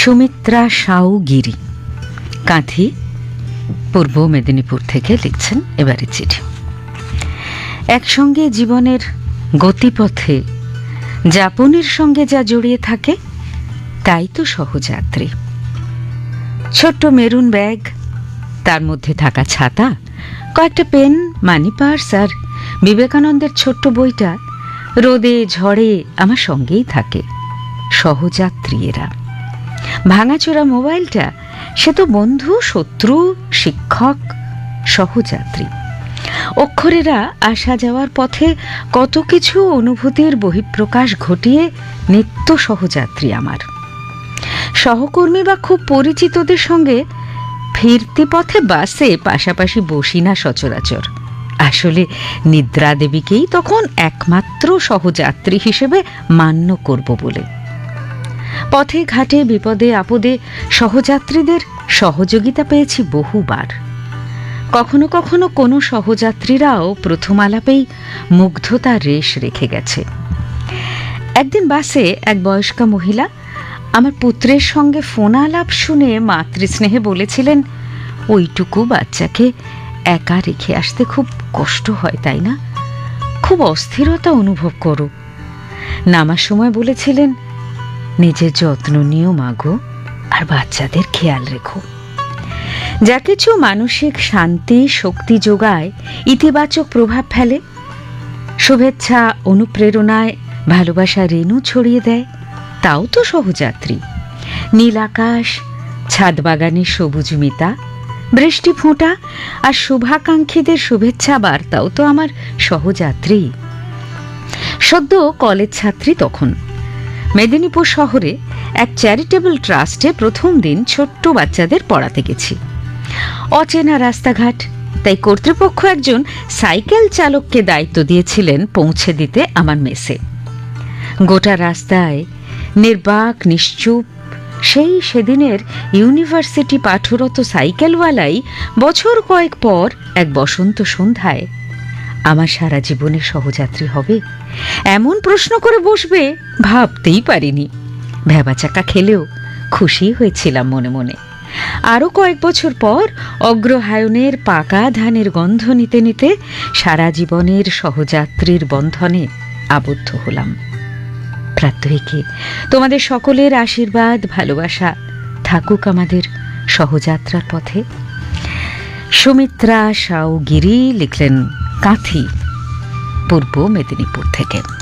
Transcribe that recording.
সুমিত্রা সাউ গিরি কাঁথি, পূর্ব মেদিনীপুর থেকে লিখছেন এবারে চিঠি। একসঙ্গে জীবনের গতিপথে যাপনের সঙ্গে যা জড়িয়ে থাকে, তাই তো সহযাত্রী। ছোট্ট মেরুন ব্যাগ, তার মধ্যে থাকা ছাতা, কয়েকটা পেন, মানি পার্স আর বিবেকানন্দের ছোট্ট বইটা রোদে ঝড়ে আমার সঙ্গেই থাকে। সহযাত্রী এরা। ভাঙাচোরা মোবাইলটা, সে তো বন্ধু, শত্রু, শিক্ষক, সহযাত্রী। অক্ষরেরা আসা যাওয়ার পথে কত কিছু অনুভূতির বহিঃপ্রকাশ ঘটিয়ে নিত্য সহযাত্রী আমার। সহকর্মী বা খুব পরিচিতদের সঙ্গে ফিরতি পথে বাসে পাশাপাশি বসি না সচরাচর। আসলে নিদ্রা দেবীকেই তখন একমাত্র সহযাত্রী হিসেবে মান্য করব বলে। পথে, ঘাটে, বিপদে, আপদে সহযাত্রীদের সহযোগিতা পেয়েছি বহুবার। কখনো কখনো কোনো সহযাত্রীরাও প্রথম আলাপেই মুগ্ধতার রেশ রেখে গেছে। একদিন বাসে এক বয়স্কা মহিলা আমার পুত্রের সঙ্গে ফোন আলাপ শুনে মাতৃস্নেহে বলেছিলেন, ওইটুকু বাচ্চাকে একা রেখে আসতে খুব কষ্ট হয়, তাই না? খুব অস্থিরতা অনুভব করো। নামার সময় বলেছিলেন নিজের যত্ন নিও মাগো আর বাচ্চাদের খেয়াল রেখো। যা কিছু মানসিক শান্তি, শক্তি যোগায়, ইতিবাচক প্রভাব ফেলে। শুভেচ্ছা, অনুপ্রেরণায় ভালোবাসা রেণু ছড়িয়ে দেয়। তাও তো সহযাত্রী। নীল আকাশ, ছাদ বাগানের সবুজ মিতা, বৃষ্টি ফোঁটা আর শুভাকাঙ্ক্ষীদের শুভেচ্ছা বার্তাও তো আমার সহযাত্রী। সদ্য কলেজ ছাত্রী তখন। মেদিনীপুর শহরে এক চ্যারিটেবল ট্রাস্টে প্রথম দিন ছোট্ট বাচ্চাদের পড়াতে গেছি। অচেনা রাস্তাঘাট, তাই কর্তৃপক্ষ একজন সাইকেল চালককে দায়িত্ব দিয়েছিলেন পৌঁছে দিতে আমার মেসে। গোটা রাস্তায় নির্বাক, নিশ্চুপ, সেই সেদিনের ইউনিভার্সিটি পাঠরত সাইকেলওয়ালাই বছর কয়েক পর এক বসন্ত সন্ধ্যায় আমার সারা জীবনের সহযাত্রী হবে? এমন প্রশ্ন করে বসবে, ভাবতেই পারিনি। ভেবাচাকা খেলেও খুশি হয়েছিলাম মনে মনে। আরও কয়েক বছর পর অগ্রহায়ণের পাকা ধানের গন্ধ নিতে নিতে সারা জীবনের সহযাত্রীর বন্ধনে আবদ্ধ হলাম। প্রাত্যহিকে তোমাদের সকলের আশীর্বাদ, ভালোবাসা থাকুক আমাদের সহযাত্রার পথে। সুমিত্রা সাউ গিরি লিখলেন কাঁথি পূর্ব মেদিনীপুর থেকে।